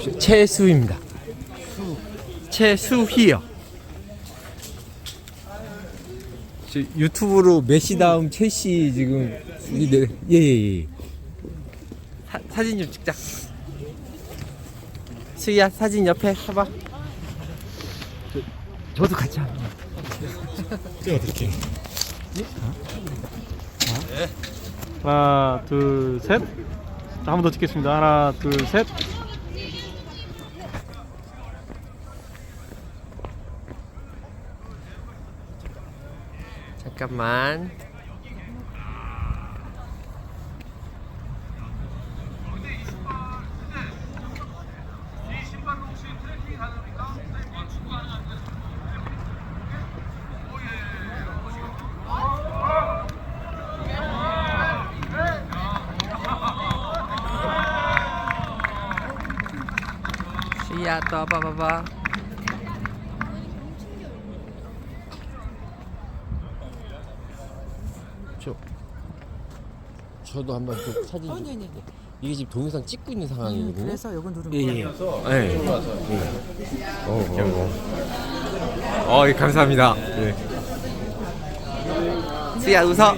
보십시오. 최수희요. 저 유튜브로 메시 다음 최씨 지금 예예 예. 사 진 좀 찍자. 수희야 사진 옆에 해봐. 저, 저도 같이 한 번. 찍어드릴게요. 하나, 둘, 셋. 한 번 더 찍겠습니다. 하나, 둘, 셋. 잠깐만. 시야 또 봐봐봐. 저 저도 한번 그 사진 어, 네네네. 이게 지금 동영상 찍고 있는 상황이거든요. 그래서 요거 누르면 예, 돼요. 예. 네. 어, 어, 어, 예, 감사합니다. 네. 수야 웃어.